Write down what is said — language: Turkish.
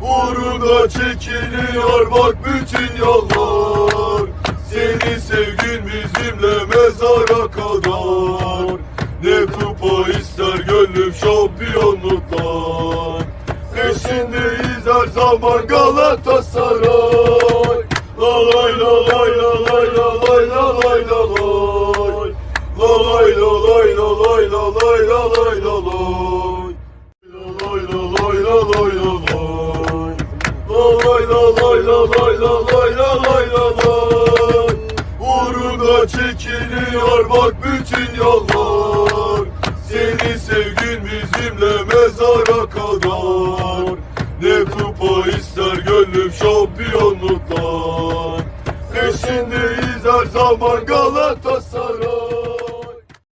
Uğrunda çekiliyor bak bütün yollar. Seni sevgin bizimle mezara kadar. Ne kupa ister gönlüm şampiyonluktan. Her zaman Galatasaray. La lay la lay la lay la lay la lay la lay. La lay la lay la lay la lay la lay la lay. La lay la lay la lay la lay. La lay la lay la lay la lay la lay la lay. Uğrunda çekiliyor bak bütün yollar. Seni sevgin bizimle mezara kadar. Kupa ister gönlüm şampiyonluktan. Peşindeyiz her zaman Galatasaray.